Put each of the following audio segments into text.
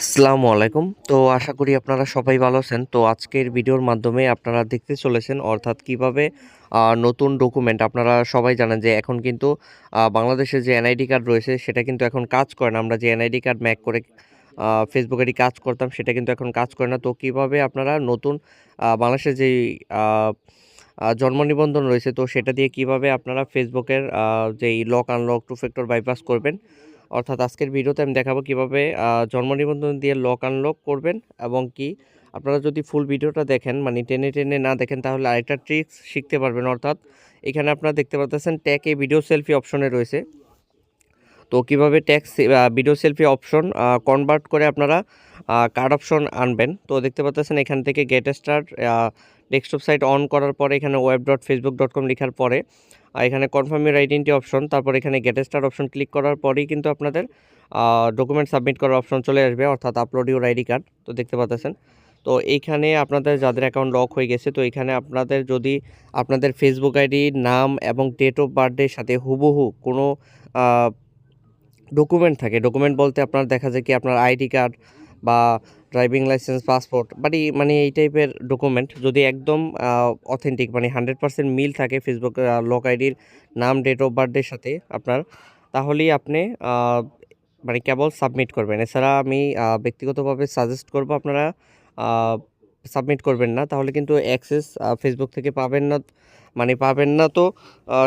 আসসালামু আলাইকুম। তো আশা করি আপনারা সবাই ভালো আছেন। তো আজকের ভিডিওর মাধ্যমে আপনারা দেখতে চলেছেন অর্থাৎ কীভাবে নতুন ডকুমেন্ট আপনারা সবাই জানেন যে এখন কিন্তু আহ, বাংলাদেশের যে এনআইডি কার্ড রয়েছে সেটা কিন্তু এখন কাজ করে না। আমরা যে এনআইডি কার্ড ম্যাক করে ফেসবুকেরই কাজ করতাম সেটা কিন্তু এখন কাজ করে না। তো কীভাবে আপনারা নতুন আহ, আহ, জন্ম নিবন্ধন রয়েছে তো সেটা দিয়ে কীভাবে আপনারা ফেসবুকের যেই lock unlock two factor bypass করবেন অর্থাৎ আজকের ভিডিওতে আমি দেখাবো কীভাবে জন্ম নিবন্ধন দিয়ে লক আনলক করবেন এবং কি আপনারা যদি ফুল ভিডিওটা দেখেন মানে টেনে টেনে না দেখেন, তাহলে আরেকটা ট্রিক্স শিখতে পারবেন। অর্থাৎ এখানে আপনারা দেখতে পাচ্ছেন ট্যাকে ভিডিও সেলফি অপশনে রয়েছে। তো কীভাবে tax video selfie option convert করে আপনারা কার্ড অপশন আনবেন। তো দেখতে পাচ্ছেন এখান থেকে get start desktop site on করার পরে এখানে web dot Facebook dot com লেখার পরে এখানে কনফার্ম ইউর আইডেন্টি অপশন তারপর এখানে গেট স্টার অপশন ক্লিক করার পরেই কিন্তু আপনাদের ডকুমেন্ট সাবমিট করার অপশন চলে আসবে, অর্থাৎ আপলোড ইউর আইডি কার্ড তো দেখতে পাচ্ছেন। তো এইখানে আপনাদের যাদের অ্যাকাউন্ট লক হয়ে গেছে, তো এখানে আপনাদের যদি আপনাদের ফেসবুক আইডি নাম এবং ডেট অফ বার্থডের সাথে হুবহু কোনো ডকুমেন্ট থাকে ডকুমেন্ট বলতে আপনার দেখা যায় কি আপনার আইডি কার্ড বা ড্রাইভিং লাইসেন্স পাসপোর্ট বাট মানে এই টাইপের ডকুমেন্ট যদি একদম অথেন্টিক মানে হান্ড্রেড পার্সেন্ট মিল থাকে ফেসবুক লক আইডির নাম ডেট অফ বার্থডের সাথে আপনার, তাহলেই আপনি মানে কেবল সাবমিট করবেন। এছাড়া আমি ব্যক্তিগতভাবে সাজেস্ট করব আপনারা সাবমিট করবেন না, তাহলে কিন্তু অ্যাক্সেস ফেসবুক থেকে পাবেন না মানে পাবেন না। তো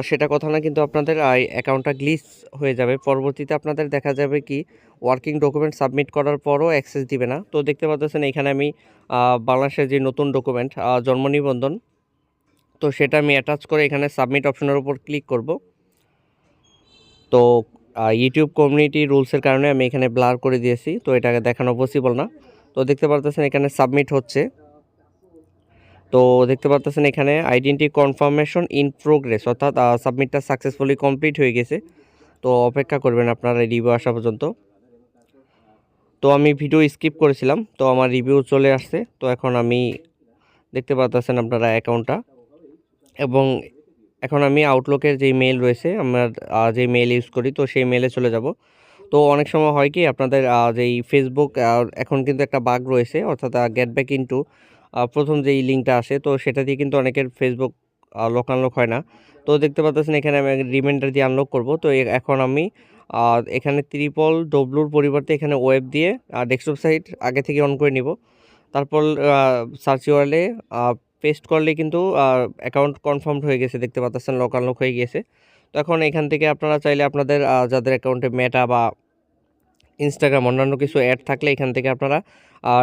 সেটা কথা না, কিন্তু আপনাদের অ্যাকাউন্টটা গ্লিচ হয়ে যাবে। পরবর্তীতে আপনাদের দেখা যাবে কি ওয়ার্কিং ডকুমেন্ট সাবমিট করার পরও অ্যাক্সেস দিবে না। তো দেখতে পাচ্ছেন, এখানে আমি বাংলাদেশের যে নতুন ডকুমেন্ট জন্ম নিবন্ধন, তো সেটা আমি অ্যাটাচ করে এখানে সাবমিট অপশনের উপর ক্লিক করব। তো ইউটিউব কমিউনিটি রুলসের কারণে আমি এখানে ব্লার করে দিয়েছি, তো এটাকে দেখানো পসিবল না। তো দেখতে পারতেছেন এখানে সাবমিট হচ্ছে। তো দেখতে পাচ্ছেন এখানে আইডেন্টি কনফার্মেশন ইন প্রোগ্রেস অর্থাৎ সাবমিটটা সাকসেসফুলি কমপ্লিট হয়ে গেছে। তো অপেক্ষা করবেন আপনারা রিভিউ আসা পর্যন্ত। তো আমি ভিডিও স্কিপ করেছিলাম, তো আমার রিভিউ চলে আসছে। তো এখন আমি দেখতে পাচ্ছেন আপনারা অ্যাকাউন্টটা এবং এখন আমি আউটলুকের যেই মেল রয়েছে, আমরা যেই মেল ইউজ করি, তো সেই মেলে চলে যাব। তো অনেক সময় হয় কি, আপনাদের যেই ফেসবুক এখন কিন্তু একটা বাগ রয়েছে, অর্থাৎ গেট ব্যাক ইনটু প্রথম যেই লিঙ্কটা আসে, তো সেটা দিয়ে কিন্তু অনেকের ফেসবুক লক আনলক হয় না। তো দেখতে পাচ্ছেন এখানে আমি রিমাইন্ডার দিয়ে আনলক করব। তো এখন আমি এখানে ত্রিপল ডব্লুর পরিবর্তে এখানে ওয়েব দিয়ে ডেস্কটপ সাইট আগে থেকে অন করে নিব। তারপর সার্চ ইউআরলে পেস্ট করলে কিন্তু অ্যাকাউন্ট কনফার্মড হয়ে গেছে, দেখতে পাচ্ছেন লক আনলক হয়ে গেছে তো এখন এখান থেকে আপনারা চাইলে আপনাদের যাদের অ্যাকাউন্টে মেটা বা ইনস্টাগ্রাম অন্যান্য কিছু অ্যাড থাকলে এখান থেকে আপনারা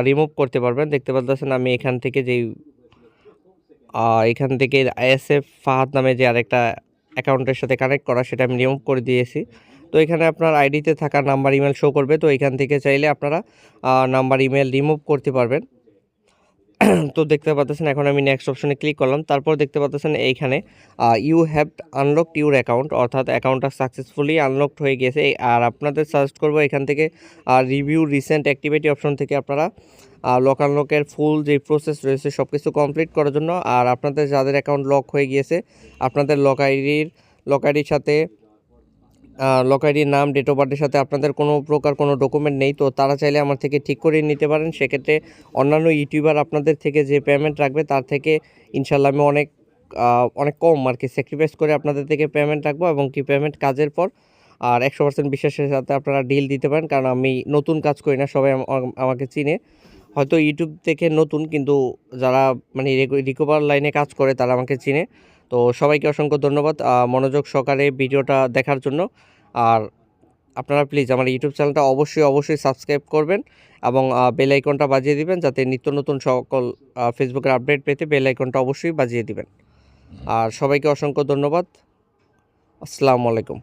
রিমুভ করতে পারবেন। দেখতে পাচ্ছেন আমি এখান থেকে যেই এখান থেকে এস এফ ফাহাদ নামে যে আরেকটা অ্যাকাউন্টের সাথে কানেক্ট করা, সেটা আমি রিমুভ করে দিয়েছি। তো এখানে আপনার আইডিতে থাকা নাম্বার ইমেল শো করবে। তো এখান থেকে চাইলে আপনারা নাম্বার ইমেল রিমুভ করতে পারবেন। তো দেখতে পাচ্ছেন এখন আমি নেক্সট অপশনে ক্লিক করলাম। তারপর দেখতে পাচ্ছেন এইখানে you have unlocked your account অর্থাৎ অ্যাকাউন্টটা সাকসেসফুলি আনলকড হয়ে গেছে আর আপনাদের সাজেস্ট করব এখান থেকে রিভিউ রিসেন্ট অ্যাক্টিভিটি অপশন থেকে আপনারা লক আনলকের ফুল যে প্রসেস রয়েছে সব কিছু কমপ্লিট করার জন্য। আর আপনাদের যাদের অ্যাকাউন্ট লক হয়ে গিয়েছে, আপনাদের লক আইডির লক আইডির সাথে লক আইডির নাম ডেট অফ বার্থের সাথে আপনাদের কোনো প্রকার কোনো ডকুমেন্ট নেই। তো তারা চাইলে আমার থেকে ঠিক করে নিতে পারেন। সেক্ষেত্রে অন্যান্য ইউটিউবার আপনাদের থেকে যে পেমেন্ট রাখবে, তার থেকে ইনশাল্লাহ আমি অনেক অনেক কম আর কি স্যাক্রিফাইস করে আপনাদের থেকে পেমেন্ট রাখব এবং কি পেমেন্ট কাজের পর। আর একশো পার্সেন্ট বিশ্বাসের সাথে আপনারা ডিল দিতে পারেন, কারণ আমি নতুন কাজ করি না, সবাই আম- আমাকে চিনে। হয়তো ইউটিউব থেকে নতুন, কিন্তু যারা মানে রিকভার লাইনে কাজ করে, তারা আমাকে চিনে। তো সবাইকে অসংখ্য ধন্যবাদ মনোযোগ সহকারে ভিডিওটা দেখার জন্য। আর আপনারা প্লিজ আমার ইউটিউব চ্যানেলটা অবশ্যই অবশ্যই সাবস্ক্রাইব করবেন এবং বেল আইকনটা বাজিয়ে দিবেন যাতে নিত্য নতুন সকল ফেসবুকের আপডেট পেতে বেল আইকনটা অবশ্যই বাজিয়ে দিবেন। আর সবাইকে অসংখ্য ধন্যবাদ। আসসালামু আলাইকুম।